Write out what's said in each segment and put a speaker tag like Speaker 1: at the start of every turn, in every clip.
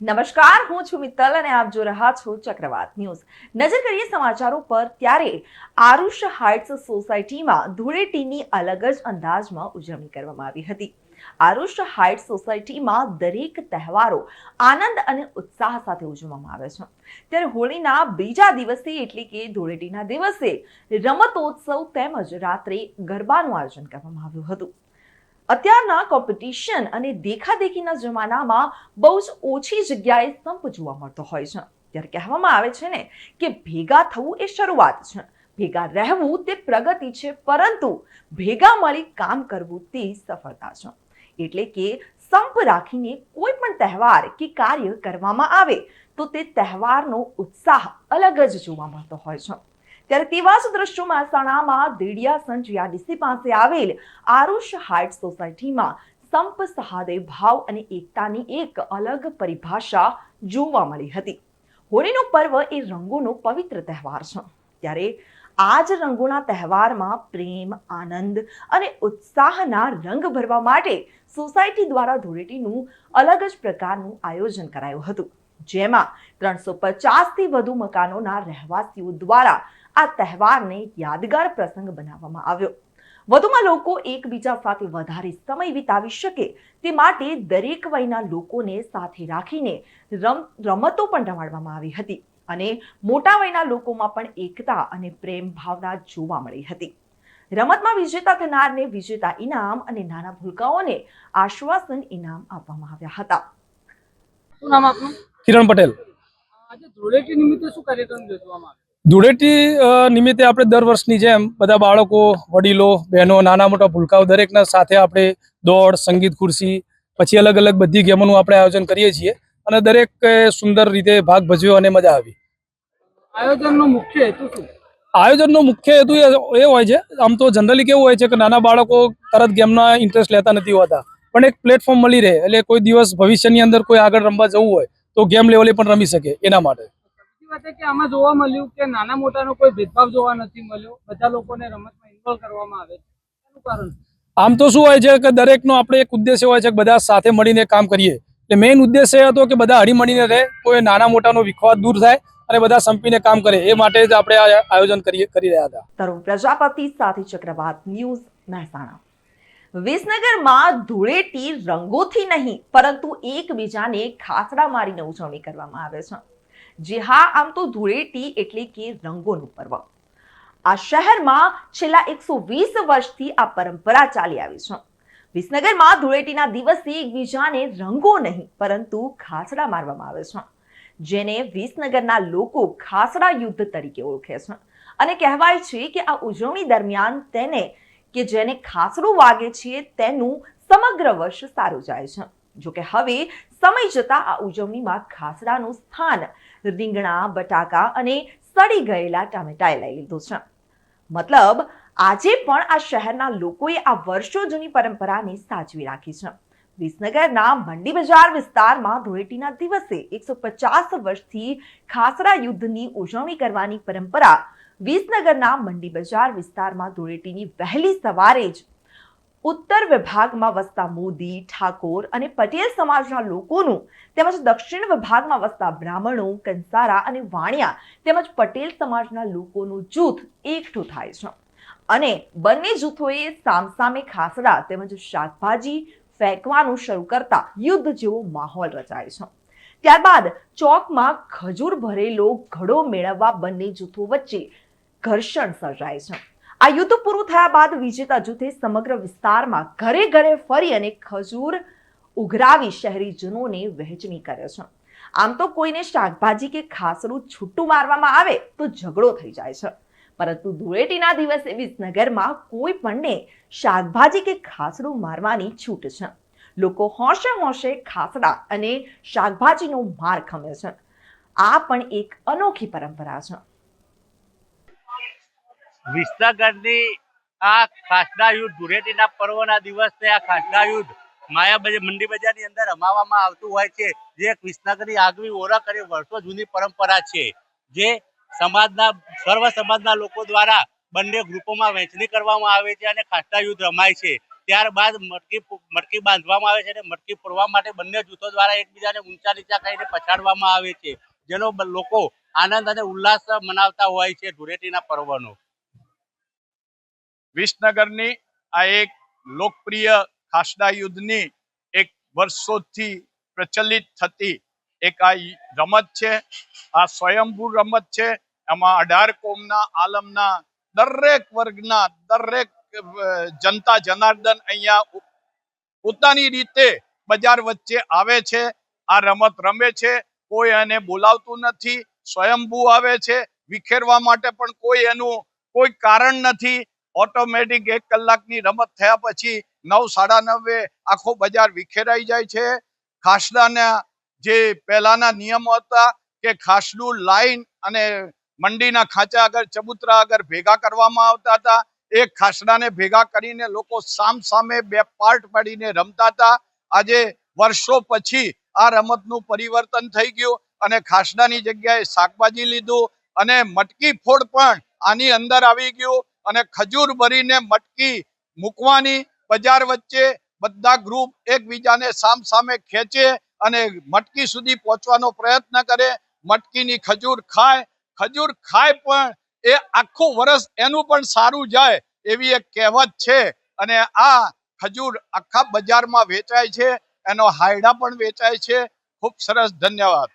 Speaker 1: નમસ્કાર, હું છું મિત્તલ અને આપ જો રહ્યા છો ચક્રવાત ન્યૂઝ. નજર કરીએ સમાચારો પર, ત્યારે આરુષ હાઇટ્સ સોસાયટીમાં ધૂળેટીની અલગ જ અંદાજમાં ઉજવણી કરવામાં આવી હતી. આરુષ હાઇટ્સ સોસાયટીમાં દરેક તહેવારો આનંદ અને ઉત્સાહ સાથે ઉજવવામાં આવે છે. ત્યારે હોળીના બીજા દિવસે એટલે કે ધૂળેટીના દિવસે રમતોત્સવ તેમજ રાત્રે ગરબાનું આયોજન કરવામાં આવ્યું હતું. અત્યારના કોમ્પિટિશન અને દેખાદેખીના જમાનામાં બહુ જ ઓછી જગ્યાએ સંપ જોવા મળતો હોય છે. ત્યારે કહેવામાં આવે છે ને કે ભેગા થવું એ શરૂઆત છે. ભેગા રહેવું તે પ્રગતિ છે, પરંતુ ભેગા મળી કામ કરવું તે સફળતા છે. એટલે કે સંપ રાખીને કોઈ પણ તહેવાર કે કાર્ય કરવામાં આવે, તો તે તહેવારનો ઉત્સાહ અલગ જ જોવા મળતો હોય છે. ત્યારે તેવા જ દ્રશ્યો મહેસાણામાં સંજ યાડીસી પાસે આવેલ આરુષ હાઇટ સોસાયટીમાં સંપ સહાદય ભાવ અને એકતાની એક અલગ પરિભાષા જોવા મળી હતી. હોળીનો પર્વ એ રંગોનો પવિત્ર તહેવાર છે. ત્યારે આ જ રંગોના તહેવારમાં પ્રેમ, આનંદ અને ઉત્સાહના રંગ ભરવા માટે સોસાયટી દ્વારા ધૂળેટીનું અલગ જ પ્રકારનું આયોજન કરાયું હતું. જેમાં ત્રણસો પચાસથી વધુ મકાનોના રહેવાસીઓ દ્વારા આ તહેવારને યાદગાર પ્રસંગ બનાવવામાં આવ્યો. વધુમાં લોકો એકબીજા સાથે વધારે સમય વિતાવી શકે તે માટે દરેક વયના લોકોને સાથે રાખીને રમ રમતો પણ રમાડવામાં આવી હતી અને મોટા વયના લોકોમાં પણ એકતા અને પ્રેમ ભાવના જોવા મળી હતી. રમતમાં વિજેતા થનારને વિજેતા ઇનામ અને નાના ભૂલકાઓને આશ્વાસન ઇનામ આપવામાં આવ્યા હતા.
Speaker 2: શું નામ આપનું?
Speaker 3: કિરણ પટેલ.
Speaker 2: આજે ધૂળેટી નિમિત્તે શું કાર્યક્રમ યોજવામાં આવ્યો?
Speaker 3: ધૂળેટી નિમિત્તે આપણે દર વર્ષની જેમ બધા બાળકો વડીલો બહેનો નાના મોટા ભૂલકાઓ દરેકના સાથે આપણે દોડ સંગીત ખુરશી પછી અલગ અલગ બધી ગેમોનું આપણે આયોજન કરીએ છીએ અને દરેક સુંદર રીતે ભાગ ભજવ્યો અને મજા આવી.
Speaker 2: આયોજનનો મુખ્ય હેતુ શું?
Speaker 3: આયોજનનો મુખ્ય હેતુ એ એ હોય છે આમ તો જનરલી કેવું હોય છે કે નાના બાળકો તરત ગેમના ઇન્ટરેસ્ટ લેતા નથી હોતા પણ એક પ્લેટફોર્મ મળી રહે એટલે કોઈ દિવસ ભવિષ્યની અંદર કોઈ આગળ રમવા જવું હોય તો ગેમ લેવલે પણ રમી શકે એના માટે.
Speaker 2: બીજી વાત કે આમાં જોવા મળ્યું કે નાના મોટાનો કોઈ ભેદભાવ જોવા નથી મળ્યો. બધા લોકોને રમતમાં ઇન્વોલ્વ કરવામાં આવે છે. એનું કારણ
Speaker 3: આમ તો શું હોય છે કે દરેકનો આપણે એક ઉદ્દેશ્ય હોય છે કે બધા સાથે મળીને કામ કરીએ. એટલે મેઇન ઉદ્દેશ્ય એ હતો કે બધા હળી મળીને રહે કોઈ નાના મોટાનો વિખવાદ દૂર થાય અને બધા સંપીને કામ કરે. એ માટે જ આપણે આ આયોજન કરી કરી રહ્યા હતા.
Speaker 1: તરુણ પ્રજાપતિ સાથે ચક્રવાત ન્યૂઝ મહેસાણા. વિસનગરમાં ધૂળેટી રંગોથી નહીં પરંતુ એકબીજાને ખાસડા મારીને ઉજવણી કરવામાં આવે છે. જી હા, આમ તો ધૂળેટી એટલે કે રંગોનું પર્વ. આ શહેરમાં છેલ્લા એકસો વીસ વર્ષથી આ પરંપરા ચાલી આવી છે. વિસનગરમાં ધૂળેટીના દિવસે એકબીજાને રંગો નહીં, પરંતુ ખાસડા મારવામાં આવે છે. જેને વિસનગરના લોકો ખાસડા યુદ્ધ તરીકે ઓળખે છે. અને કહેવાય છે કે આ ઉજવણી દરમિયાન તેને, કે જેને ખાસડું વાગે છે, તેનું સમગ્ર વર્ષ સારું જાય છે. જોકે હવે સમય જતાં આ ઉજવણીમાં ખાસડાનું સ્થાન રીંગણા, બટાકા અને સડી ગયેલા ટામેટાએ લઈ લીધું છે. મતલબ, આજે પણ આ શહેરના લોકોએ આ વર્ષો જૂની પરંપરાને સાચવી રાખી છે. વિસનગરના મંડી બજાર વિસ્તારમાં ધૂળેટીના દિવસે એકસો પચાસ વર્ષથી ખાસરા યુદ્ધની ઉજવણી કરવાની પરંપરા વિસનગરના મંડી બજાર વિસ્તારમાં ધૂળેટીની વહેલી સવારે જ ઉત્તર વિભાગમાં વસતા મોદી, ઠાકોર અને પટેલ સમાજના લોકોનું તેમજ દક્ષિણ વિભાગમાં વસતા બ્રાહ્મણો, કંસારા અને વાણિયા તેમજ પટેલ સમાજના લોકોનું જૂથ એકઠું થાય છે. અને બંને જૂથોએ સામસામે ખાસડા તેમજ શાકભાજી ફેંકવાનું શરૂ કરતા યુદ્ધ જેવો માહોલ રચાય છે. ત્યારબાદ ચોકમાં ખજૂર ભરેલો ઘડો મેળવવા બંને જૂથો વચ્ચે ઘર્ષણ સર્જાય છે. આ યુદ્ધ પૂરું થયા બાદ વિજેતા જૂથે સમગ્ર વિસ્તારમાં ઘરે ઘરે ફરી અને ખજૂર ઉઘરાવી શહેરીજનોને વહેંચણી કરે છે. આમ તો કોઈને શાકભાજી કે ખાસરું છૂટું મારવામાં આવે તો ઝઘડો થઈ જાય છે. પરંતુ ધૂળેટીના દિવસે વિસનગરમાં કોઈ પણને શાકભાજી કે ખાસડું મારવાની છૂટ છે. લોકો હોંશે હોંશે ખાસડા અને શાકભાજીનો માર ખમે છે. આ પણ એક અનોખી પરંપરા છે.
Speaker 4: વિસનગરની આ ખાસડા યુદ્ધ ધૂળેટીના પર્વના દિવસે આ ખાસડા યુદ્ધ માયા બજાર મંડી બજારની અંદર રમાવામાં આવતું હોય છે. જે એક વિસનગરની આગવી ઓળખ અને વર્ષો જૂની પરંપરા છે. જે સમાજના, સર્વ સમાજના લોકો દ્વારા બંને ગ્રુપોમાં વહેંચણી કરવામાં આવે છે અને ખાસડા યુદ્ધ રમાય છે. ત્યારબાદ મટકી મટકી બાંધવામાં આવે છે અને મટકી ફોડવા માટે બંને જૂથો દ્વારા એકબીજાને ઊંચા નીચા કરીને પછાડવામાં આવે છે. જેનો લોકો આનંદ અને ઉલ્લાસ મનાવતા હોય છે ધૂળેટીના પર્વનો.
Speaker 5: વિસનગરની આ એક લોકપ્રિય ખાસડા યુદ્ધની એક વર્ષોથી પ્રચલિત થતી એક આ રમત છે, આ સ્વયંભૂ રમત છે. એમાં અઢાર કોમના આલમના દરેક વર્ગના દરેક જનતા જનાર્દન અહીંયા પોતાની રીતે બજાર વચ્ચે આવે છે. આ રમત રમે છે. કોઈ એને બોલાવતું નથી. સ્વયંભૂ આવે છે. વિખેરવા માટે પણ કોઈ એનું કોઈ કારણ નથી. ઓટોમેટિક એક કલાકની રમત થયા પછી નવ સાડા નવે આખો બજાર વિખેરાઈ જાય છે. ખાસડાના જે પહેલાના નિયમો હતા કે ખાસડું લાઈન અને મંડીના ખાંચા આગળ ચબૂતરા આગળ ભેગા કરવામાં આવતા હતા. એ ખાસડાને ભેગા કરીને લોકો સામ સામે બે પાર્ટ પાડીને રમતા હતા. આજે વર્ષો પછી આ રમતનું પરિવર્તન થઈ ગયું અને ખાસડાની જગ્યાએ શાકભાજી લીધું અને મટકી ફોડ પણ આની અંદર આવી ગયું. અને ખજૂર ભરીને મટકી મૂકવાની. બજાર વચ્ચે બધા ગ્રુપ એકબીજાને સામ સામે ખેંચે અને મટકી સુધી પહોંચવાનો પ્રયત્ન કરે. મટકીની ખજૂર ખાય. ખજૂર ખાય પણ એ આખું વર્ષ એનું પણ સારું જાય એવી એક કહેવત છે. અને આ ખજૂર આખા બજારમાં વેચાય છે. એનો હાયડા પણ વેચાય છે. ખૂબ સરસ. ધન્યવાદ.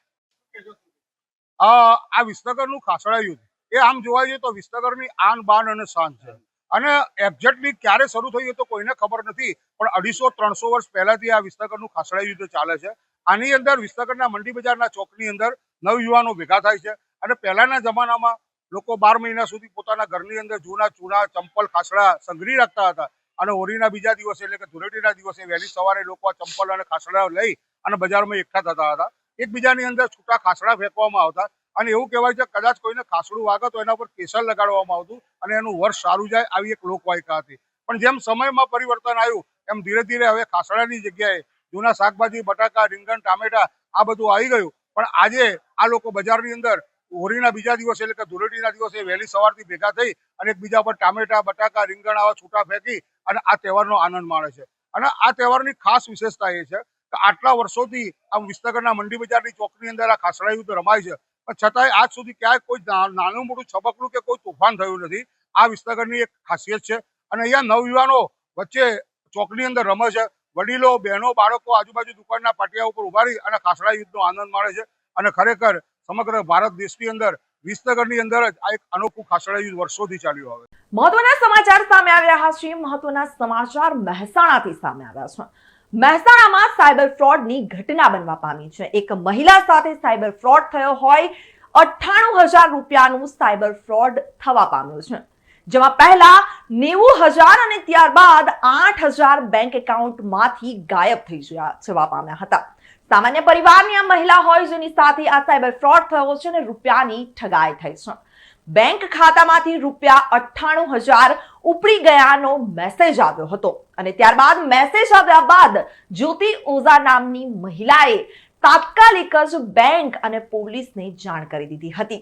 Speaker 6: આ વિસનગરનું ખાસડા યુદ્ધ એ આમ જોવા જઈએ તો વિસનગરની આન, બાન અને શાન છે. અને એક્ઝેક્ટલી ક્યારે શરૂ થયું તો કોઈને ખબર નથી, પણ અઢીસો, ત્રણસો વર્ષ પહેલાથી આ વિસનગરનું ખાસડા યુદ્ધ ચાલે છે. આની અંદર વિસનગરના મંડી બજારના ચોકની અંદર નવયુવાનો ભેગા થાય છે. અને પહેલાના જમાનામાં લોકો બાર મહિના સુધી પોતાના ઘરની અંદર જૂના ચૂના, ચંપલ, ખાસડા સંઘરી રાખતા હતા. અને હોળીના બીજા દિવસે એટલે કે ધૂળેટીના દિવસે વહેલી સવારે લોકો આ ચંપલ અને ખાસડા લઈ અને બજારમાં એકઠા થતા હતા. એકબીજાની અંદર છૂટા ખાસડા ફેંકવામાં આવતા. અને એવું કહેવાય છે, કદાચ કોઈને ખાસડું વાગે તો એના ઉપર કેસર લગાડવામાં આવતું અને એનું વર્ષ સારું જાય આવી એક લોકવાયકા હતી. પણ જેમ સમયમાં પરિવર્તન આવ્યું, એમ ધીરે ધીરે હવે ખાસડાની જગ્યાએ જૂના શાકભાજી, બટાકા, રીંગણ, ટામેટા આ બધું આવી ગયું. પણ આજે આ લોકો બજારની અંદર હોળીના બીજા દિવસે એટલે કે ધૂળેટીના દિવસે વહેલી સવારથી ભેગા થઈ અને એકબીજા પર ટામેટા, બટાકા, રીંગણ આવા છૂટા ફેંકી અને આ તહેવારનો આનંદ માણે છે. અને આ તહેવારની ખાસ વિશેષતા એ છે કે આટલા વર્ષોથી આમ વિસનગરના મંડી બજારની ચોકની અંદર આ ખાસડા યુદ્ધ રમાય છે પણ છતાંય આજ સુધી ક્યાંય કોઈ નાનું મોટું છબકડું કે કોઈ તોફાન થયું નથી. આ વિસનગરની એક ખાસિયત છે. અને અહીંયા નવયુવાનો વચ્ચે ચોકની અંદર રમે છે. વડીલો, બહેનો, બાળકો આજુબાજુ દુકાનના પાટિયા ઉપર ઊભા અને ખાસડા યુદ્ધનો આનંદ માણે છે. અને ખરેખર સમગ્ર ભારત દેશની અંદર વિસનગરની અંદર જ આ એક અનોખું ખાસડા યુદ્ધ વર્ષોથી ચાલ્યું આવે.
Speaker 1: મહત્વના સમાચાર સામે આવ્યા છે મહત્વના સમાચાર મહેસાણાથી સામે આવ્યા છે. મહેસાણામાં સાયબર ફ્રોડની ઘટના બનવા પામી છે. એક મહિલા સાથે સાયબર ફ્રોડ થયો હોય અઠ્ઠાણું હજાર રૂપિયાનું સાયબર ફ્રોડ થવા પામ્યું છે. જેમાં પહેલા નેવું હજાર અને ત્યારબાદ આઠ હજાર બેંક એકાઉન્ટમાંથી ગાયબ થઈ જવા પામ્યા હતા. સામાન્ય પરિવારની આ મહિલા હોય જેની સાથે આ સાયબર ફ્રોડ થયો છે અને રૂપિયાની ઠગાઈ થઈ છે. બેંક ખાતામાંથી રૂપિયા અઠ્ઠાણું હજાર ઉપડી ગયાનો મેસેજ આવ્યો હતો. અને ત્યારબાદ મેસેજ આવ્યા બાદ જ્યોતિ ઓઝા નામની મહિલાએ તાત્કાલિક જ બેંક અને પોલીસને જાણ કરી દીધી હતી.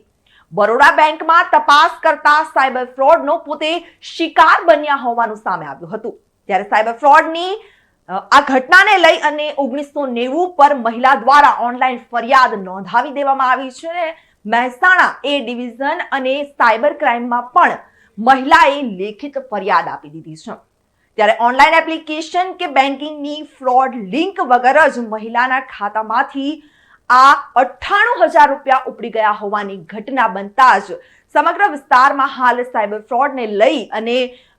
Speaker 1: બરોડા બેંકમાં તપાસ કરતા સાયબર ફ્રોડનો પોતે શિકાર બન્યા હોવાનું સામે આવ્યું હતું. ત્યારે સાયબર ફ્રોડની આ ઘટનાને લઈ અને ઓગણીસો નેવું પર મહિલા દ્વારા ઓનલાઈન ફરિયાદ નોંધાવી દેવામાં આવી છે. મહેસાણા એ ડિવિઝન અને સાયબર ક્રાઇમમાં પણ મહિલાએ લેખિત ફરિયાદ આપી દીધી છે. ત્યારે ઓનલાઈન એપ્લિકેશન કે બેન્કિંગની ફ્રોડ લિંક વગર જ મહિલાના ખાતામાંથી આ અઠ્ઠાણું હજાર રૂપિયા ઉપડી ગયા હોવાની ઘટના બનતા જ સમગ્ર વિસ્તારમાં હાલ સાયબર ફ્રોડને લઈ અને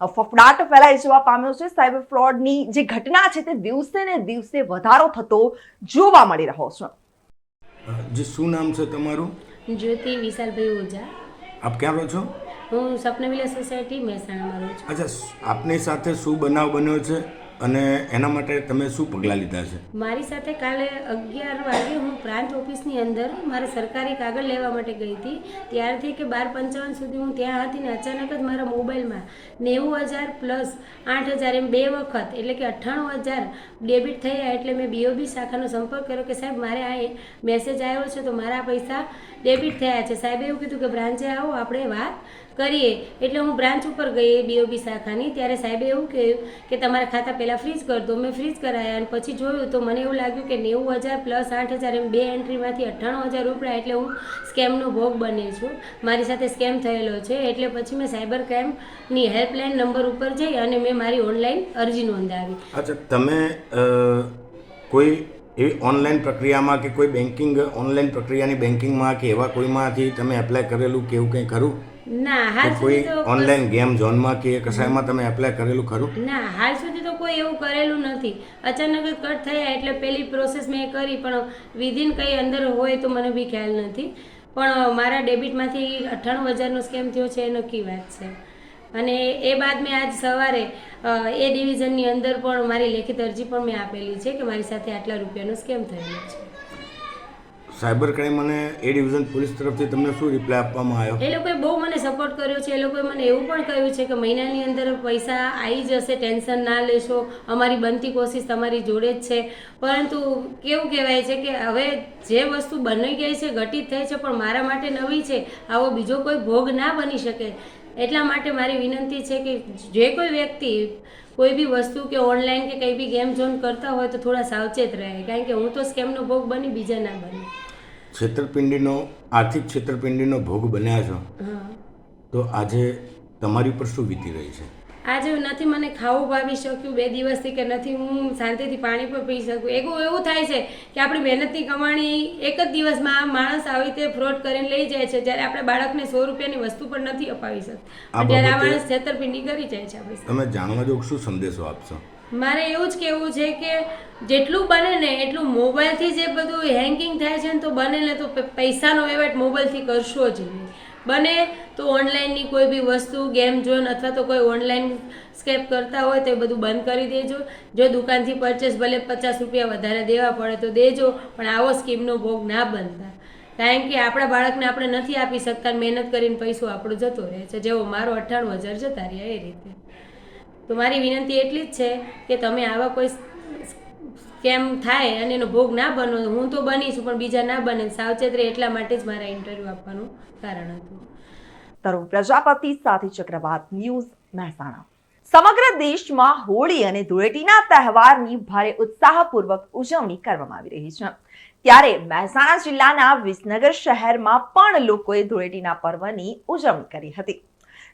Speaker 1: ફફડાટ ફેલાઈ જવા પામ્યો છે. સાયબર ફ્રોડની જે ઘટના છે તે દિવસે ને દિવસે વધારો થતો જોવા મળી રહ્યો છે.
Speaker 7: જે શું નામ છે તમારું?
Speaker 8: જ્યોતિ વિશાલભાઈ ઓઝા.
Speaker 7: આપ ક્યાં રહો છો?
Speaker 8: હું સપનવિલા સોસાયટી મહેસાણામાં રહું છું.
Speaker 7: અચ્છા આપની સાથે શું બનાવ બન્યો છે? અને એના માટે તમે શું પગલાં લીધા છે?
Speaker 8: મારી સાથે કાલે અગિયાર વાગે હું પ્રાંત ઓફિસની અંદર મારે સરકારી કાગળ લેવા માટે ગઈ હતી. ત્યારથી કે બાર પંચાવન સુધી હું ત્યાં હતી ને અચાનક જ મારા મોબાઈલમાં નેવું હજાર પ્લસ આઠ હજાર એમ બે વખત, એટલે કે અઠ્ઠાણું હજાર ડેબિટ થયા એટલે મેં બીઓબી શાખાનો સંપર્ક કર્યો કે સાહેબ મારે આ મેસેજ આવ્યો છે તો મારા પૈસા ડેબિટ થયા છે. સાહેબે એવું કીધું કે બ્રાન્ચે આવો, આપણે વાત કરીએ, એટલે હું બ્રાન્ચ ઉપર ગઈ બીઓબી શાખાની. ત્યારે સાહેબે એવું કહ્યું કે તમારા ખાતા પહેલાં ફ્રીઝ કરી દો. મેં ફ્રીઝ કરાયા અને પછી જોયું તો મને એવું લાગ્યું કે નેવું હજાર પ્લસ આઠ હજાર એમ બે એન્ટ્રીમાંથી અઠ્ઠાણું હજાર રૂપિયા એટલે હું સ્કેમનો ભોગ બની છું. મારી સાથે સ્કેમ થયેલો છે. એટલે પછી મેં સાયબર ક્રાઇમની હેલ્પલાઇન નંબર ઉપર જઈ અને મેં મારી ઓનલાઈન અરજી નોંધાવી.
Speaker 7: અચ્છા, તમે કોઈ એવી ઓનલાઈન પ્રક્રિયામાં કે કોઈ બેન્કિંગ ઓનલાઈન પ્રક્રિયાની બેન્કિંગમાં કે એવા કોઈમાંથી તમે એપ્લાય કરેલું કે એવું કંઈ ખરું?
Speaker 8: ના હાલ
Speaker 7: કોઈ
Speaker 8: સુધી તો
Speaker 7: ઓનલાઈન ગેમ ઝોનમાં કે કશાયમાં તમે એપ્લાય કરેલું ખરું?
Speaker 8: ના હાલ સુધી તો કોઈ એવું કરેલું નથી. અચાનક જ કટ થયા એટલે પેલી પ્રોસેસ મેં કરી પણ વિધિન કંઈ અંદર હોય તો મને બી ખ્યાલ નથી. પણ મારા ડેબિટમાંથી અઠ્ઠાણું હજારનો સ્કેમ થયો છે એ નક્કી વાત છે. અને એ બાદ મેં આજ સવારે એ ડિવિઝનની અંદર પણ મારી લેખિત અરજી પણ મેં આપેલી છે કે મારી સાથે આટલા રૂપિયાનો સ્કેમ થયેલો છે.
Speaker 7: સાયબર ક્રાઇમ અને એ ડિવિઝન પોલીસ તરફથી તમને શું રિપ્લાય આપવામાં આવ્યો?
Speaker 8: એ લોકોએ બહુ મને સપોર્ટ કર્યો છે. એ લોકોએ મને એવું પણ કહ્યું છે કે મહિનાની અંદર પૈસા આવી જશે, ટેન્શન ના લેશો. અમારી બનતી કોશિશ તમારી જોડે જ છે. પરંતુ કેવું કહેવાય છે કે હવે જે વસ્તુ બની ગઈ છે, ઘટિત થઈ છે, પણ મારા માટે નવી છે. આવો બીજો કોઈ ભોગ ના બની શકે. એટલા માટે મારી વિનંતી છે કે જે કોઈ વ્યક્તિ કોઈ બી વસ્તુ કે ઓનલાઈન કે કંઈ બી ગેમ ઝોન કરતા હોય તો થોડા સાવચેત રહે. કારણ કે હું તો સ્કેમનો ભોગ બની, બીજા ના બને.
Speaker 7: છેતરપિંડીનો આર્થિક છેતરપિંડીનો ભોગ બન્યા છો તો આજે તમારી ઉપર શું વીતી રહી છે?
Speaker 8: આજે નથી મને ખાવું ભાવી શક્યું બે દિવસથી કે નથી હું શાંતિથી પાણી પણ પી શકું. એવું એવું થાય છે કે આપણી મહેનતની કમાણી એક જ દિવસમાં માણસ આવી રીતે ફ્રોડ કરીને લઈ જાય છે જ્યારે આપણે બાળકને સો રૂપિયાની વસ્તુ પણ નથી અપાવી શકતા. ત્યારે આ માણસ છેતરપિંડી કરી જાય છે
Speaker 7: તમે જાણવા જોગ શું સંદેશો આપશો?
Speaker 8: મારે એવું જ કહેવું છે કે જેટલું બને ને એટલું મોબાઈલથી જે બધું હેંગિંગ થાય છે ને તો બને ને તો પૈસાનો વહીવટ મોબાઈલથી કરશો જ નહીં. બને તો ઓનલાઈનની કોઈ બી વસ્તુ ગેમ જોન અથવા તો કોઈ ઓનલાઈન સ્કેપ કરતા હોય તો એ બધું બંધ કરી દેજો. જો દુકાનથી પરચેસ ભલે પચાસ રૂપિયા વધારે દેવા પડે તો દેજો, પણ આવો સ્કીમનો ભોગ ના બનતા. કારણ કે આપણા બાળકને આપણે નથી આપી શકતા મહેનત કરીને પૈસો આપણો જતો રહે છે. જેવો મારો અઠ્ઠાણું હજાર જતા રહ્યા એ રીતે. તો મારી વિનંતી એટલી જ છે કે તમે આવા કોઈ સ્કેમ થાય અને એનો ભોગ ના બનો, હું તો બની છું, પણ બીજા ના બને. સાવચેત રહે એટલા માટે જ મારા ઇન્ટરવ્યૂ આપવાનું કારણ હતું.
Speaker 1: તરુણ પ્રજાપતિ, સાથે ચક્રવાત ન્યૂઝ મહેસાણા. સમગ્ર દેશમાં હોળી અને ધૂળેટીના તહેવારની ભારે ઉત્સાહપૂર્વક ઉજવણી કરવામાં આવી રહી છે. ત્યારે મહેસાણા જિલ્લાના વિસનગર શહેરમાં પણ લોકોએ ધૂળેટીના પર્વની ઉજવણી કરી હતી.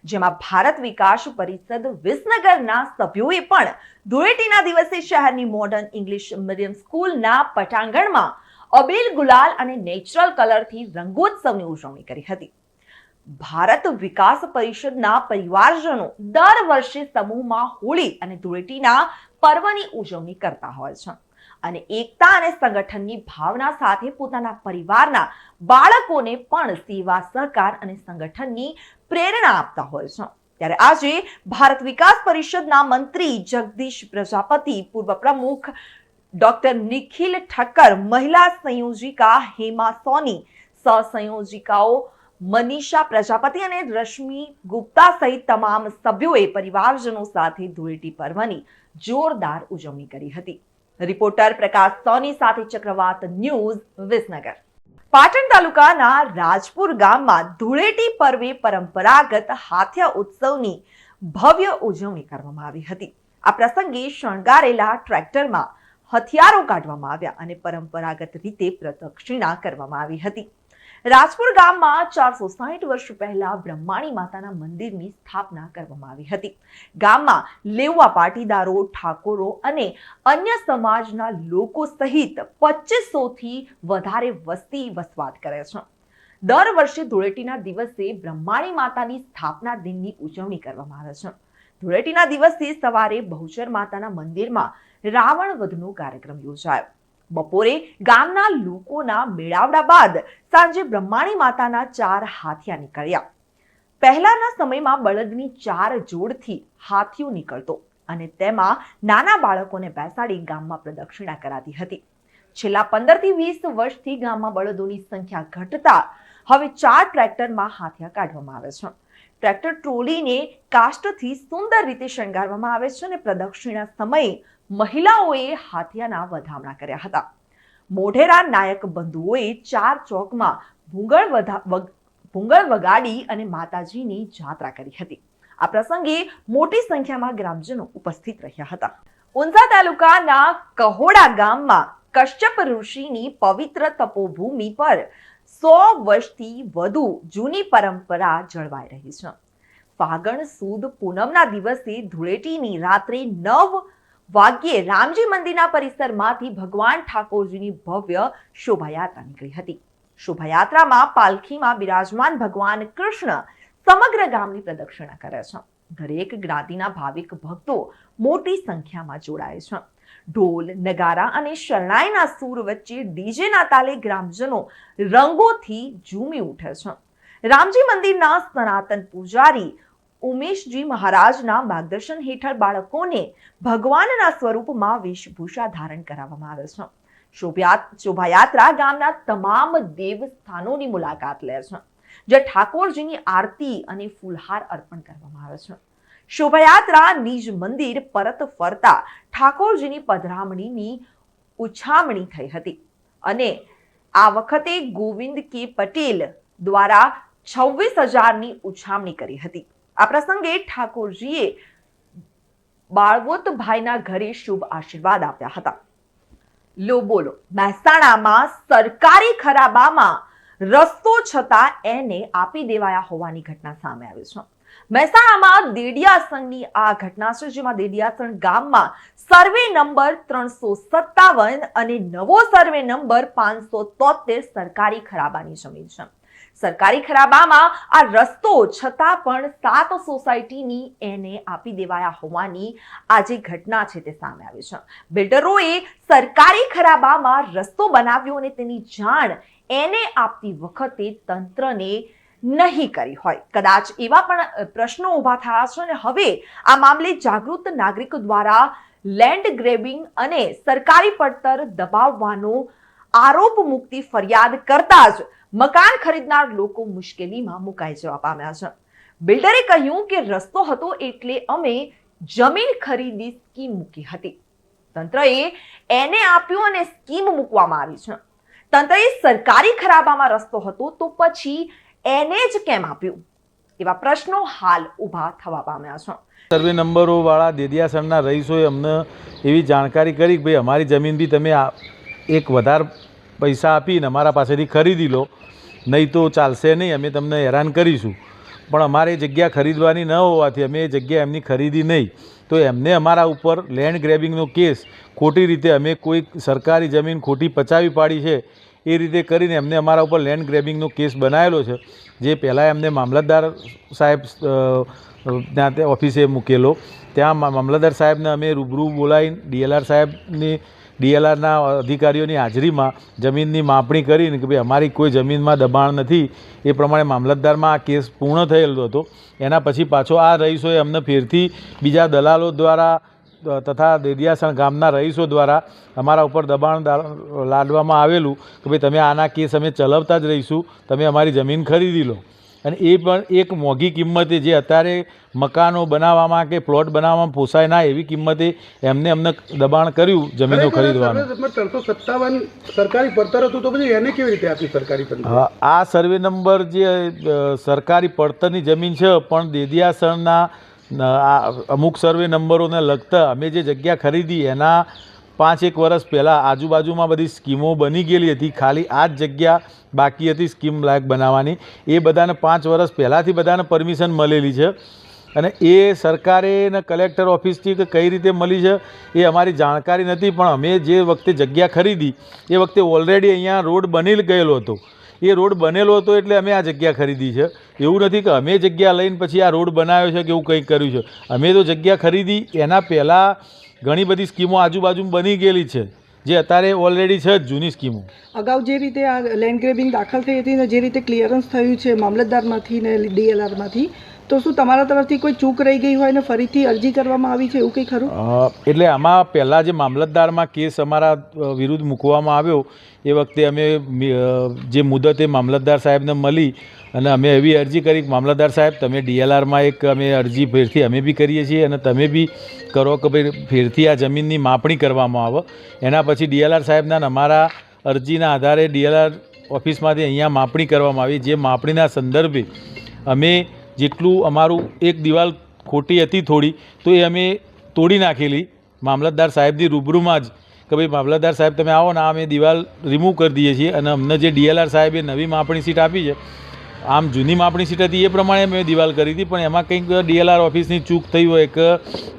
Speaker 1: જેમાં ભારત વિકાસ પરિષદ વિસનગરના સભ્યોએ પણ ધૂળેટીના દિવસે શહેરની મોડર્ન ઇંગ્લિશ મીડિયમ સ્કૂલના પટાંગણમાં અબીલ ગુલાલ અને નેચરલ કલરથી રંગોત્સવની ઉજવણી કરી હતી. ભારત વિકાસ પરિષદના પરિવારજનો દર વર્ષે સમૂહમાં હોળી અને ધૂળેટીના પર્વની ઉજવણી કરતા હોય છે અને એકતા અને સંગઠનની ભાવના સાથે પોતાના પરિવારના બાળકોને પણ સેવા સહકાર અને સંગઠનની પ્રેરણા આપતા હોય છે. ત્યારે આજે ભારત વિકાસ પરિષદના મંત્રી જગદીશ પ્રજાપતિ, પૂર્વ પ્રમુખ ડોક્ટર નિખિલ ઠક્કર, મહિલા સંયોજિકા હેમા સોની, સહસંયોજિકાઓ મનીષા પ્રજાપતિ અને રશ્મિ ગુપ્તા સહિત તમામ સભ્યોએ પરિવારજનો સાથે ધૂળેટી પર્વની જોરદાર ઉજવણી કરી હતી. રિપોર્ટર પ્રકાશ સોની સાથે ચક્રવાત ન્યૂઝ વિસનગર. પાટણ તાલુકાના રાજપુર ગામમાં ધૂળેટી પર્વે પરંપરાગત હાથિયા ઉત્સવની ભવ્ય ઉજવણી કરવામાં આવી હતી. આ પ્રસંગે શણગારેલા ટ્રેક્ટરમાં હથિયારો કાઢવામાં આવ્યા અને પરંપરાગત રીતે પ્રદક્ષિણા કરવામાં આવી હતી. રાજપુર ગામમાં ચારસો સાહીઠ વર્ષ પહેલા બ્રહ્માણી માતાના મંદિરની સ્થાપના કરવામાં આવી હતી. ગામમાં લેવા પાટીદારો, ઠાકોરો અને અન્ય સમાજના લોકો સહિત પચીસો થી વધારે વસ્તી વસવાટ કરે છે. દર વર્ષે ધૂળેટીના દિવસે બ્રહ્માણી માતાની સ્થાપના દિનની ઉજવણી કરવામાં આવે છે. ધૂળેટીના દિવસે સવારે બહુચર માતાના મંદિરમાં રાવણ વધનો કાર્યક્રમ યોજાયો. બપોરે ગામના લોકોના મેળાવડા બાદ સાંજે બ્રહ્માણી માતાના ચાર હાથિયા નીકળ્યા. પહેલાના સમયમાં બળદની ચાર જોડથી હાથીઓ નીકળતો અને તેમાં નાના બાળકોને બેસાડી ગામમાં પ્રદક્ષિણા કરાતી હતી. છેલ્લા પંદરથી વીસ વર્ષથી ગામમાં બળદોની સંખ્યા ઘટતા હવે ચાર ટ્રેક્ટરમાં હાથિયા કાઢવામાં આવે છે. ટ્રેક્ટર ટ્રોલીને કાષ્ટથી સુંદર રીતે શણગારવામાં આવે છે અને પ્રદક્ષિણા સમયે મહિલાઓએ હાથિયાના વધામણા કર્યા હતા. મોઢેરા નાયક બંધુઓએ ચાર ચોકમાં ભૂંગળ ભૂંગળ વગાડી અને માતાજીની જાત્રા કરી હતી. આ પ્રસંગે મોટી સંખ્યામાં ગ્રામજનો ઉપસ્થિત રહ્યા હતા. ઊંઝા તાલુકાના કહોડા ગામમાં કશ્યપ ઋષિની પવિત્ર તપોભૂમિ પર સો વર્ષથી વધુ જૂની પરંપરા જળવાઈ રહી છે. ફાગણ સુદ પૂનમના દિવસે ધૂળેટીની રાત્રે નવ વાગ્યે રામજી મંદિરના પરિસરમાંથી ભગવાન ઠાકોરજીની ભવ્ય શોભાયાત્રા નીકળી હતી. શોભાયાત્રામાં પાલખીમાં બિરાજમાન ભગવાન કૃષ્ણ સમગ્ર ગામની પ્રદક્ષિણા કરે છે. દરેક જ્ઞાતિના ભાવિક ભક્તો મોટી સંખ્યામાં જોડાય છે. ઢોલ, નગારા અને શરણાઈના સૂર વચ્ચે ડીજેના તાલે ગ્રામજનો રંગોથી ઝૂમી ઉઠે છે. રામજી મંદિરના સનાતન પૂજારી ઉમેશજી મહારાજના માર્ગદર્શન હેઠળ બાળકોને ભગવાનના સ્વરૂપમાં વેશભૂષા ધારણ કરાવવામાં આવે છે. શોભાયાત્રા ગામના તમામ દેવસ્થાનોની મુલાકાત લે છે જે ઠાકોરજીની આરતી અને ફૂલહાર અર્પણ કરવામાં આવે છે. શોભાયાત્રા નિજ મંદિર પરત ફરતા ઠાકોરજીની પધરામણીની ઉછામણી થઈ હતી અને આ વખતે ગોવિંદ કે પટેલ દ્વારા છવ્વીસ હજારની ઉછામણી કરી હતી. આ પ્રસંગે ઠાકોરજીએ બાળવોતભાઈના ઘરે શુભ આશીર્વાદ આપ્યા હતા. લો બોલો, મહેસાણામાં સરકારી ખરાબામાં રસ્તો છતાં એને આપી દેવાયા હોવાની ઘટના સામે આવી છે. મહેસાણામાં દેડિયાસણની આ ઘટના છે, જેમાં દેડિયાસણ ગામમાં સર્વે નંબર ત્રણસો સત્તાવન અને નવો સર્વે નંબર પાંચસો તોતેર સરકારી ખરાબાની જમીન છે. સરકારી ખરાબામાં આ રસ્તો છતાં પણ સાત સોસાયટીની એને આપી દેવાયા હોવાની આ જે ઘટના છે તે સામે આવી છે. બિલ્ડરોએ સરકારી ખરાબામાં રસ્તો બનાવ્યો અને તેની જાણ એને આપતી વખતે તંત્રને નહીં કરી હોય. કદાચ એવા પણ પ્રશ્નો ઊભા થયા છે અને હવે આ મામલે જાગૃત નાગરિકો દ્વારા લેન્ડ ગ્રેબિંગ અને સરકારી પડતર દબાવવાનો આરોપ મુક્તિ ફરિયાદ કરતા જ મકાન ખરીદનાર લોકો મુશ્કેલીમાં મુકાઈ જવા પામ્યા છે. બિલ્ડરે કહ્યું કે રસ્તો હતો એટલે અમે જમીન ખરીદી સ્કીમ મૂકી હતી. તંત્રએ એને આપ્યું અને સ્કીમ મૂકવામાં આવી છે. તંત્રએ સરકારી ખરાબામાં રસ્તો હતો તો પછી એને જ કેમ આપ્યું? એવા પ્રશ્નો હાલ ઊભા થવા પામ્યા છે.
Speaker 9: સર્વે નંબરોવાળા દેદિયાસણના રહીશોએ અમને એવી જાણકારી કરી કે ભાઈ અમારી જમીન બી તમે એક વધારે પૈસા આપીને અમારા પાસેથી ખરીદી લો. નહીં તો ચાલશે નહીં, અમે તમને હેરાન કરીશું. પણ અમારે જગ્યા ખરીદવાની ન હોવાથી અમે એ જગ્યા એમની ખરીદી નહીં. તો એમને અમારા ઉપર લેન્ડ ગ્રેબિંગનો કેસ ખોટી રીતે અમે કોઈ સરકારી જમીન ખોટી પચાવી પાડી છે, એ રીતે કરીને એમને અમારા ઉપર લેન્ડ ગ્રેબિંગનો કેસ બનાવેલો છે, જે પહેલાં એમને મામલતદાર સાહેબ ત્યાં ઓફિસે મૂકેલો. ત્યાં મામલતદાર સાહેબને અમે રૂબરૂ બોલાવીને, ડીએલઆર સાહેબની ડીએલઆરના અધિકારીઓની હાજરીમાં જમીનની માપણી કરીને કે ભાઈ અમારી કોઈ જમીનમાં દબાણ નથી, એ પ્રમાણે મામલતદારમાં આ કેસ પૂર્ણ થયેલો હતો. એના પછી પાછો આ રહીશોએ અમને ફેરથી બીજા દલાલો દ્વારા તથા દેડિયાસણ ગામના રહીશો દ્વારા અમારા ઉપર દબાણ લાડવામાં આવેલું કે ભાઈ તમે આના કેસ અમે ચલાવતા જ રહીશું, તમે અમારી જમીન ખરીદી લો. અને એ પણ એક મોંઘી કિંમતે જે અત્યારે મકાનો બનાવવામાં કે પ્લોટ બનાવવામાં પોસાય ના એવી કિંમતે એમને અમને દબાણ કર્યું જમીનો ખરીદવાનું.
Speaker 10: ત્રણસો સત્તાવન સરકારી પડતર હતું તો પછી એને કેવી રીતે આપી સરકારી પડતર
Speaker 9: આ સર્વે નંબર જે સરકારી પડતરની જમીન છે પણ દેદિયાસણના આ અમુક સર્વે નંબરોને લગતા અમે જે જગ્યા ખરીદી એના પાંચ એક વર્ષ પહેલાં આજુબાજુમાં બધી સ્કીમો બની ગયેલી હતી. ખાલી આ જ જગ્યા બાકી હતી સ્કીમ લાયક બનાવવાની. એ બધાને પાંચ વર્ષ પહેલાંથી બધાને પરમિશન મળેલી છે. અને એ સરકારે ને કલેક્ટર ઓફિસથી કે કઈ રીતે મળી છે એ અમારી જાણકારી નથી, પણ અમે જે વખતે જગ્યા ખરીદી, એ વખતે ઓલરેડી અહીંયા રોડ બની ગયેલો હતો. એ રોડ બનેલો હતો એટલે અમે આ જગ્યા ખરીદી છે. એવું નથી કે અમે જગ્યા લઈને પછી આ રોડ બનાવ્યો છે કે એવું કંઈક કર્યું છે. અમે તો જગ્યા ખરીદી, એના પહેલાં ઘણી બધી સ્કીમો આજુબાજુ બની ગયેલી છે, જે અત્યારે ઓલરેડી છે જૂની સ્કીમો.
Speaker 11: અગાઉ જે રીતે આ લેન્ડ ગ્રેબિંગ દાખલ થઈ હતી ને જે રીતે ક્લિયરન્સ થયું છે, મામલતદારમાંથી ને ડીએલઆરમાંથી તો શું તમારા તરફથી કોઈ ચૂક રહી ગઈ હોય ને ફરીથી અરજી કરવામાં આવી છે? એવું કંઈ ખરું?
Speaker 9: એટલે આમાં પહેલાં જે મામલતદારમાં કેસ અમારા વિરુદ્ધ મૂકવામાં આવ્યો, એ વખતે અમે જે મુદતે મામલતદાર સાહેબને મળી અને અમે એવી અરજી કરી મામલતદાર સાહેબ, તમે ડીએલઆરમાં એક અમે અરજી ફેરથી, અમે બી કરીએ છીએ અને તમે બી કરો કે ભાઈ ફેરથી આ જમીનની માપણી કરવામાં આવે. એના પછી ડીએલઆર સાહેબના અમારા અરજીના આધારે ડીએલઆર ઓફિસમાંથી અહીંયા માપણી કરવામાં આવી, જે માપણીના સંદર્ભે અમે જેટલું અમારું એક દિવાલ ખોટી હતી થોડી, તો એ અમે તોડી નાખેલી. મામલતદાર સાહેબની રૂબરૂમાં જ કે ભાઈ, મામલતદાર સાહેબ, તમે આવો ને અમે દિવાલ રિમૂવ કરી દઈએ છીએ અને અમને જે ડીએલઆર સાહેબે નવી માપણી સીટ આપી છે, આમ જૂની માપણી સીટ હતી એ પ્રમાણે મેં દિવાલ કરી હતી, પણ એમાં કંઈક ડીએલઆર ઓફિસની ચૂક થઈ હોય કે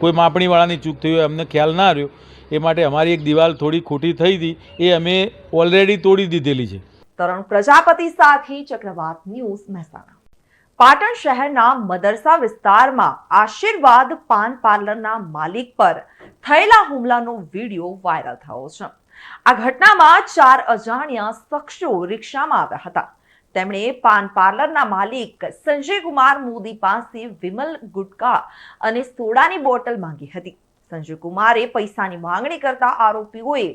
Speaker 9: કોઈ માપણીવાળાની ચૂક થઈ હોય, અમને ખ્યાલ ના રહ્યો. એ માટે અમારી એક દિવાલ થોડી ખોટી થઈ હતી, એ અમે ઓલરેડી તોડી દીધેલી છે.
Speaker 1: તરણ પ્રજાપતિ સાથે ચક્રવાત ન્યૂઝ મહેસાણા. પાટણ શહેરના મદરસા વિસ્તારમાં આશીર્વાદ પાન પાર્લરના માલિક પર થયેલા હુમલાનો વીડિયો વાયરલ થયો છે. આ ઘટનામાં ચાર અજાણ્યા શખ્સો રિક્ષામાં આવ્યા હતા. તેમણે પાન પાર્લરના માલિક સંજય કુમાર મોદી પાસે વિમલ ગુટકા અને સોડાની બોટલ માંગી હતી. સંજય કુમારે પૈસાની માંગણી કરતા આરોપીઓએ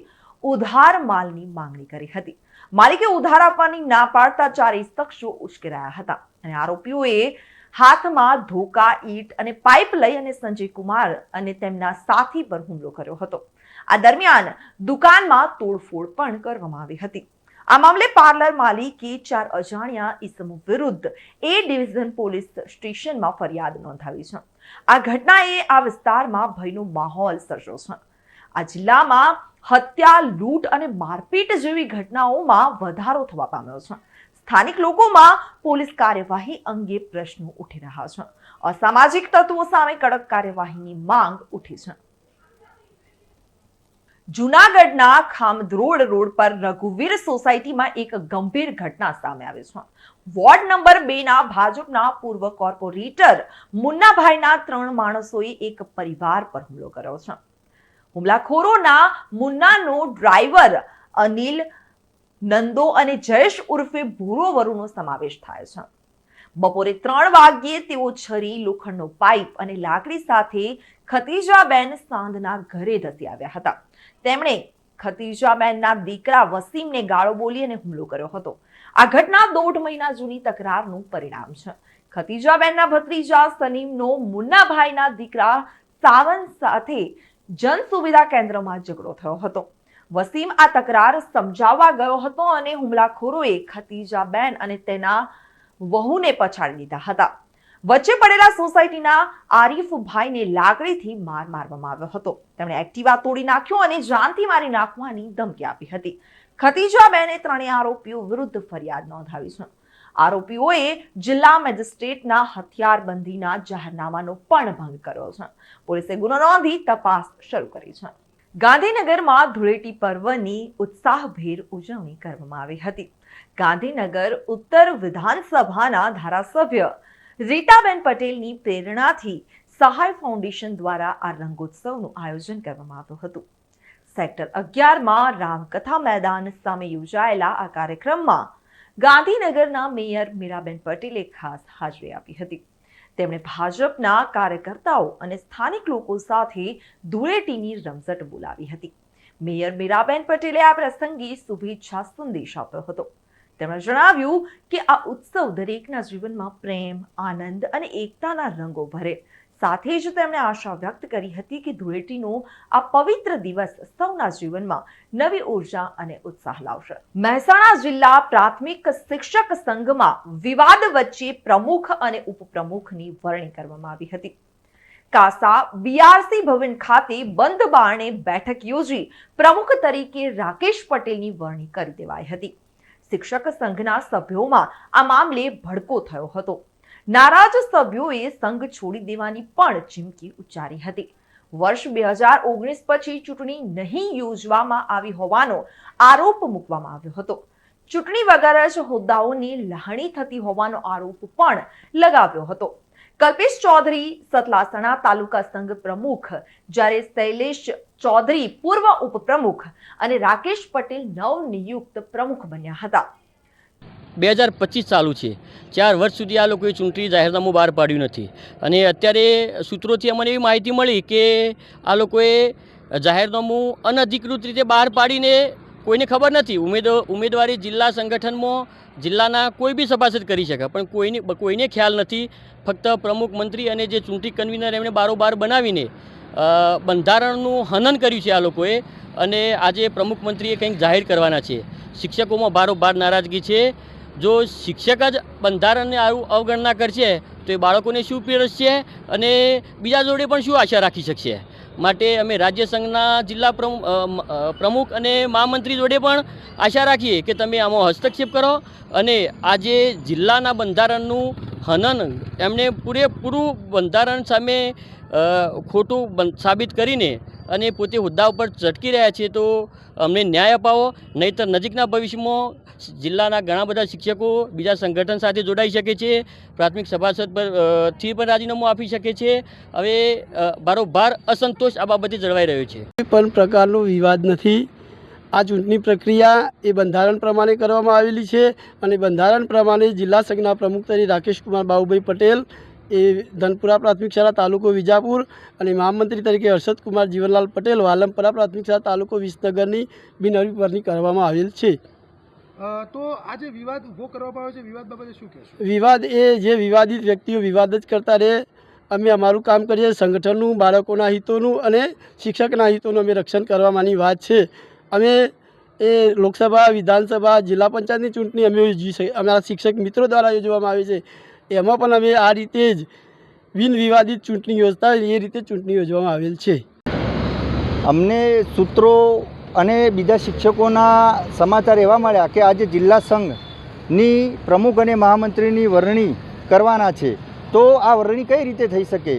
Speaker 1: ઉધાર માલની માંગણી કરી હતી. માલિકે ઉધાર આપવાની ના પાડતા ચારેય શખ્સો ઉશ્કેરાયા હતા. અને આરોપીઓએ હાથમાં ધોકા, ઈટ અને પાઇપ લઈ અને સંજય કુમાર અને તેમના સાથી પર હુમલો કર્યો હતો. આ દરમિયાન દુકાનમાં તોડફોડ પણ કરવામાં આવી હતી. આ મામલે પાર્લર માલિકે ચાર અજાણ્યા ઇસમો વિરુદ્ધ એ ડિવિઝન પોલીસ સ્ટેશનમાં ફરિયાદ નોંધાવી છે. આ ઘટનાએ આ વિસ્તારમાં ભયનો માહોલ સર્જો છે. આ જિલ્લામાં હત્યા, લૂંટ અને મારપીટ જેવી ઘટનાઓમાં વધારો થવા પામ્યો છે. સ્થાનિક લોકોમાં પોલીસ કાર્યવાહી અંગે પ્રશ્નો ઉઠી રહ્યા છે. અસામાજિક તત્વો સામે કડક કાર્યવાહીની માંગ ઉઠી છે. જુનાગઢના ખામધ્રોડ રોડ પર રઘુવીર સોસાયટીમાં એક ગંભીર ઘટના સામે આવી છે. વોર્ડ નંબર બે ના ભાજપના પૂર્વ કોર્પોરેટર મુન્નાભાઈના ત્રણ માણસોએ એક પરિવાર પર હુમલો કર્યો છે. હુમલાખોરોના મુન્નાનો ડ્રાઈવર અનિલ નંદો અને જયેશ ઉર્ફે ભૂરો વરુનો સમાવેશ થાય છે. બપોરે ત્રણ વાગ્યે તેઓ છરી, લોખંડનો પાઇપ અને લાકડી સાથે ખતીજાબેન સાંધના ઘરે ધસી આવ્યા હતા. તેમણે ખતીજાબેનના દીકરા વસીમને ગાળો બોલી અને હુમલો કર્યો હતો. આ ઘટના દોઢ મહિના જૂની તકરારનું પરિણામ છે. ખતીજાબેનના ભત્રીજા સનીમનો મુન્નાભાઈના દીકરા સાવન સાથે જન સુવિધા કેન્દ્રમાં ઝઘડો થયો હતો. વસીમ આ તકરાર સમજાવવા ગયો હતો અને હુમલાખોરોએ ખતીજાબેન અને તેના વહુને પછાડી દીધા હતા. વચ્ચે પડેલા સોસાયટીના આરીફભાઈને લાકડીથી માર મારવામાં આવ્યો હતો. તેમણે એક્ટિવા તોડી નાખ્યો અને જાનથી મારી નાખવાની ધમકી આપી હતી. ખતીજાબેને ત્રણેય આરોપીઓ વિરુદ્ધ ફરિયાદ નોંધાવી છે. આરોપીઓએ જિલ્લા મેજિસ્ટ્રેટના હથિયારબંધીના જાહેરનામાનો પણ ભંગ કર્યો છે. પોલીસે ગુનો નોંધી તપાસ શરૂ કરી છે. ગાંધીનગરમાં ધૂળેટી પર્વની ઉત્સાહભેર ઉજવણી કરવામાં આવી હતી. ગાંધીનગર ઉત્તર વિધાનસભાના ધારાસભ્ય રીટાબેન પટેલની પ્રેરણાથી સહાય ફાઉન્ડેશન દ્વારા આ રંગોત્સવનું આયોજન કરવામાં આવ્યું હતું. સેક્ટર અગિયારમાં રામકથા મેદાન સામે યોજાયેલા આ કાર્યક્રમમાં ગાંધીનગરના મેયર મીરાબેન પટેલે ખાસ હાજરી આપી હતી. તેમણે ભાજપના કાર્યકર્તાઓ અને સ્થાનિક લોકો સાથે ધૂળેટીની રમઝટ બોલાવી હતી. મેયર મીરાબેન પટેલે આ પ્રસંગે શુભેચ્છા સંદેશ આપ્યો હતો. તેમણે જણાવ્યું કે આ ઉત્સવ દરેકના જીવનમાં પ્રેમ, આનંદ અને એકતાના રંગો ભરે. સાથે જ તેમણે આશા વ્યક્ત કરી હતી કે ધૂળેટીનો આ પવિત્ર દિવસ સૌના જીવનમાં નવી ઊર્જા અને ઉત્સાહ લાવશે. મહેસાણા જિલ્લા પ્રાથમિક શિક્ષક સંઘમાં વિવાદ વચ્ચે પ્રમુખ અને ઉપપ્રમુખની વરણી કરવામાં આવી હતી. કાસા બીઆરસી ભવન ખાતે બંધ બારણે બેઠક યોજી પ્રમુખ તરીકે રાકેશ પટેલની વરણી કરી દેવાઈ હતી. શિક્ષક સંઘના સભ્યોમાં આ મામલે ભડકો થયો હતો. નારાજ સભ્યોએ સંઘ છોડી દેવાની પણ ચીમકી ઉચ્ચારી હતી. વર્ષ બે હજાર ઓગણીસ પછી ચૂંટણી નહીં યોજવામાં આવી હોવાનો આરોપ મૂકવામાં આવ્યો હતો. ચૂંટણી વગર જ હોદ્દાઓની લહાણી થતી હોવાનો આરોપ પણ લગાવ્યો હતો. કલ્પેશ ચૌધરી, સતલાસણા તાલુકા સંઘ પ્રમુખ, જ્યારે શૈલેષ ચૌધરી પૂર્વ ઉપપ્રમુખ અને રાકેશ પટેલ નવનિયુક્ત પ્રમુખ બન્યા હતા.
Speaker 12: બે હજાર પચીસ ચાલુ છે. ચાર વર્ષ સુધી આ લોકોએ ચૂંટણી જાહેરનામું બહાર પાડ્યું નથી. અને અત્યારે સૂત્રોથી અમને એવી માહિતી મળી કે આ લોકોએ જાહેરનામું અનધિકૃત રીતે બહાર પાડીને કોઈને ખબર નથી. ઉમેદ ઉમેદવારી જિલ્લા સંગઠનમાં જિલ્લાના કોઈ બી સભાસદ કરી શકે, પણ કોઈને કોઈને ખ્યાલ નથી. ફક્ત પ્રમુખ મંત્રી અને જે ચૂંટણી કન્વીનર એમણે બારોબાર બનાવીને બંધારણનું હનન કર્યું છે આ લોકોએ. અને આજે પ્રમુખ મંત્રીએ કંઈક જાહેર કરવાના છે. શિક્ષકોમાં બારોબાર નારાજગી છે. જો શિક્ષક જ બંધારણને આવું અવગણના કરશે, તો એ બાળકોને શું પીરસશે અને બીજા જોડે પણ શું આશા રાખી શકશે? માટે અમે રાજ્ય સંઘના જિલ્લા પ્રમુખ અને મહામંત્રી જોડે પણ આશા રાખીએ કે તમે આમાં હસ્તક્ષેપ કરો અને આજે જિલ્લાના બંધારણનું હનન એમણે પૂરેપૂરું બંધારણ સામે ખોટું સાબિત કરીને અને પોતે હોદ્દા ઉપર ચટકી રહ્યા છે, તો અમને ન્યાય અપાવો. નહીંતર નજીકના ભવિષ્યમાં જિલ્લાના ઘણા બધા શિક્ષકો બીજા સંગઠન સાથે જોડાઈ શકે છે, પ્રાથમિક સભાસદ પરથી પણ રાજીનામું આપી શકે છે. હવે બારોબાર અસંતોષ આ બાબતે જળવાઈ રહ્યો છે.
Speaker 13: કોઈ પણ પ્રકારનો વિવાદ નથી. આ ચૂંટણી પ્રક્રિયા એ બંધારણ પ્રમાણે કરવામાં આવેલી છે અને બંધારણ પ્રમાણે જિલ્લા સંઘના પ્રમુખ તરીકે રાકેશકુમાર બાબુભાઈ પટેલ એ ધનપુરા પ્રાથમિક શાળા તાલુકો વિજાપુર અને મહામંત્રી તરીકે હર્ષદકુમાર જીવનલાલ પટેલ વાલમપરા પ્રાથમિક શાળા તાલુકો વિસનગરની બિનહરીફરની કરવામાં આવેલ છે.
Speaker 10: તો આ જે વિવાદ ઊભો કરવામાં આવ્યો છે. વિવાદ બાબતે શું કહેશો?
Speaker 13: વિવાદ એ જે વિવાદિત વ્યક્તિઓ વિવાદ જ કરતા રહે અમે અમારું કામ કરીએ સંગઠનનું બાળકોના હિતોનું અને શિક્ષકના હિતોનું અમે રક્ષણ કરવામાંની વાત છે. અમે એ લોકસભા વિધાનસભા જિલ્લા પંચાયતની ચૂંટણી અમે યોજી અમારા શિક્ષક મિત્રો દ્વારા યોજવામાં આવે છે. એમાં પણ અમે આ રીતે જ બિન વિવાદિત ચૂંટણી યોજતા એ રીતે ચૂંટણી યોજવામાં આવેલ છે.
Speaker 14: અમને સૂત્રો અને બીજા શિક્ષકોના સમાચાર એવા મળ્યા કે આજે જિલ્લા સંઘની પ્રમુખ અને મહામંત્રીની વરણી કરવાના છે. તો આ વરણી કઈ રીતે થઈ શકે?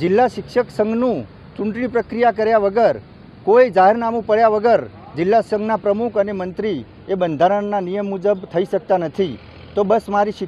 Speaker 14: જિલ્લા શિક્ષક સંઘનું ચૂંટણી પ્રક્રિયા કર્યા વગર, કોઈ જાહેરનામું પડ્યા વગર જિલ્લા સંઘના પ્રમુખ અને મંત્રી એ બંધારણના નિયમ મુજબ થઈ શકતા નથી. તો બસ મારી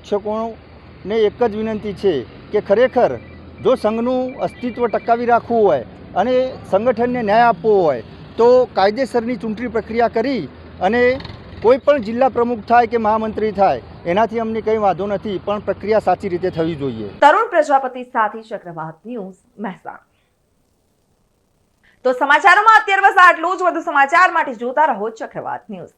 Speaker 14: શિક્ષકોને એક જ વિનંતી છે કે ખરેખર જો સંઘનું અસ્તિત્વ ટકાવી રાખવું હોય અને સંગઠનને ન્યાય આપવો હોય, તો કાયદેસરની ચૂંટણી પ્રક્રિયા કરી અને કોઈ પણ જિલ્લા પ્રમુખ થાય કે મહામંત્રી થાય, એનાથી અમને કંઈ વાંધો નથી, પણ પ્રક્રિયા સાચી રીતે થવી જોઈએ.
Speaker 1: તરુણ પ્રજાપતિ સાથે ચક્રવાત ન્યૂઝ મહેસાણા. તો સમાચારોમાં અત્યારે બસ આટલું જ. વધુ સમાચાર માટે જોતા રહો ચક્રવાત ન્યૂઝ.